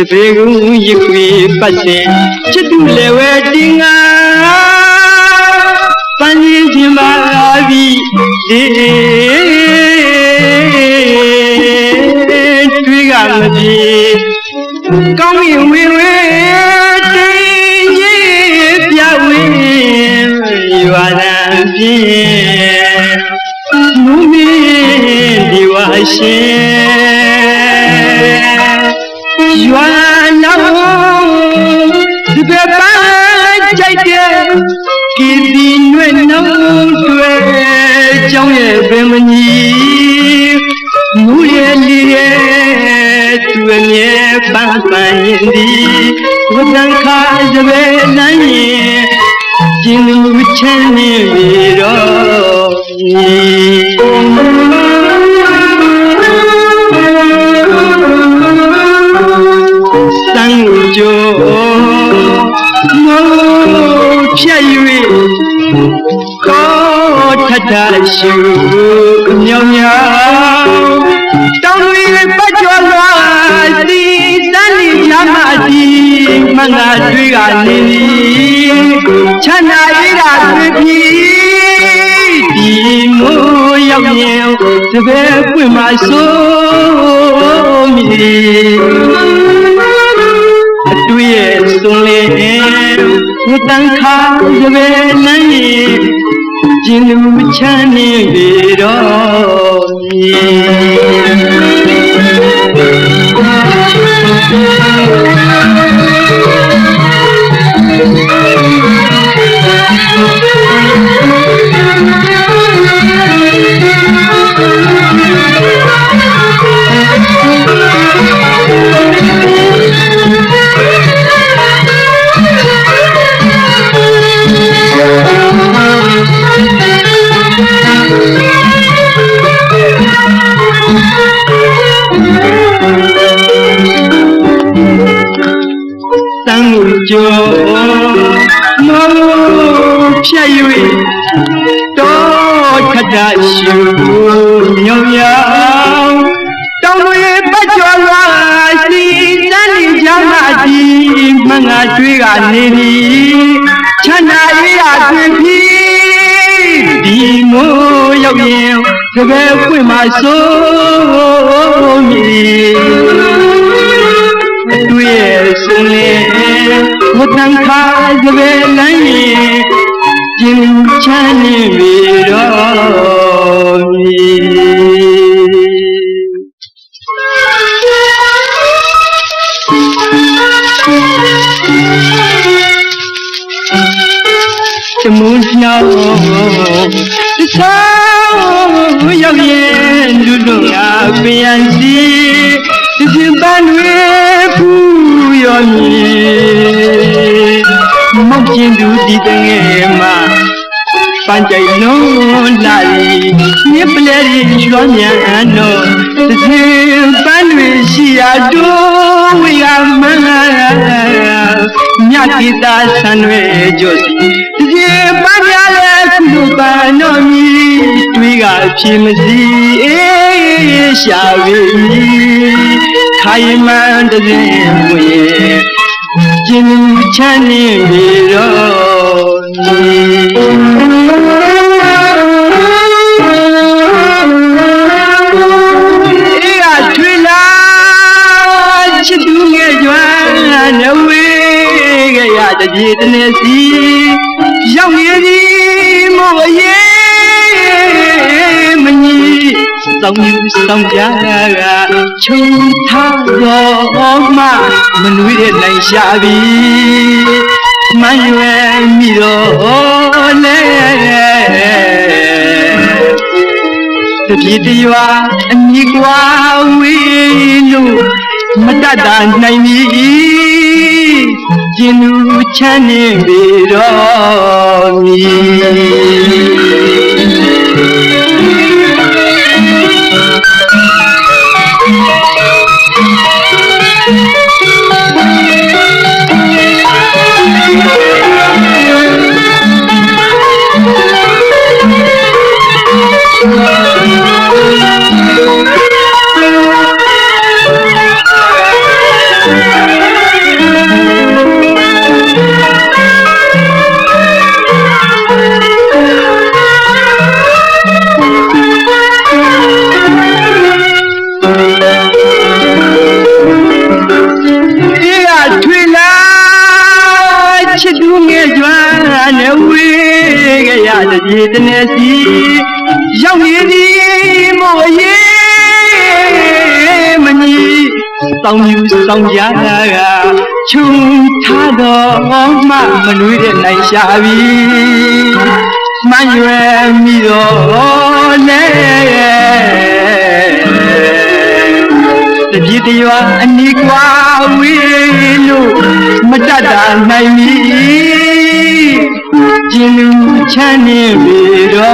တပေကူရခွေပတ်စင်ချစ်သူလည်းဝဲတင်ငါပန်းရင်ချင်းပါပြီဒီတွေ့ကမပြေကောင်းရင်ဝေဝေတင်းရေးပြဝင်းရွာရန်ပြင်းမူမင်းဒီဝါရှင် ကြောင်းရဲ့ပင်မကြီးမူရဲ့လီရဲ့သူအမြဲပန်းပန်းရင်ဒီဝတ္တန်ခါစပယ်လမ်းရင်ကျင်းလူချမ်းနေပြီတော့စံကြိုမော ထထရှုမြောင်မြောင်တောင်းတွေပတ်ကျော်လွာစီတန်လီချမ်းမတီမငါတွေ့ကနေပြီချမ်းသာရတာတွေ့ပြီဒီမိုးရောက်ရင်တပည့်ပွင့်မဆိုးမီအတွေ့ရဲ့ဆုံးလေဝတ္တန်ခါစပယ်လမ်းရင် ကျင်းလူချမ်းနေပြီတော့မြတ ကိုကြောမောဖြတ်၍တော့ခတ္တရှုညောင်မြောင်တောင်းတွေပတ်ကျော်လာစီတန်လီချမ်းသာကြီးမငါတွေ့ကနေပြီချမ်းသာရရတွေ့ပြီဒီမိုးရောက်ရင်တကယ်ပွင့်မှာစိုးမည် ဝတ္တန်ခါစပယ်လမ်းရင်ကျင်းချမ်းနေပြီတော့မြည်တမုန်းညောင်းတချောင်းရောက်ရင်လူတို့ငါပြန်စီဒီပြင်ပန်းတွေဖူးရောမြည်မောက်ကျင်သူ ဒီတငယ်မှာပန်းကြိုင်လုံးလာရီမြစ်ပလဲရီရွှမ်းမြန်အန်တော့ဒီပြင်ပန်းတွေရှိရာတို့ဝေရမန်းမြတ်တိတာဆန်တွေကြိုစီဒီပြင်ပန်းပြလဲခုပန်းတော်မြည်တွေးကဖြစ်မစီအေးရှာပြီခိုင်မှန်တဲ့ဝင်ကျင်းချမ်းနေပြီတော့ အေးကထွေလာချစ်သူငယ်ကျွမ်းနဝေးကရတပြေတနေစီရောက်ရည်မို့ရေမကြီးစောင်းယူစောင်းကြကချုံထားတော့မှမနွေးတဲ့နိုင်ရှာပြီ မန်ရွယ်မိတော့လေတပြေတရွာအညီကွာဝေးလို့မတတ်တာနိုင်ပြီကျင်လူချမ်းနေပြီတော့မြ ရတပြေတနေစီရောက်နေသည်မို့အရေးမနီတောင်းယူတောင်းကြတာကခြုံထားတော့မှမနွေးတဲ့နိုင်ရှာပြီမှန်ရွယ်မိတော့လေတပြည့်တရွာအနီးကွာဝေးလို့မတတ်တာနိုင်ပြီ छन बिरो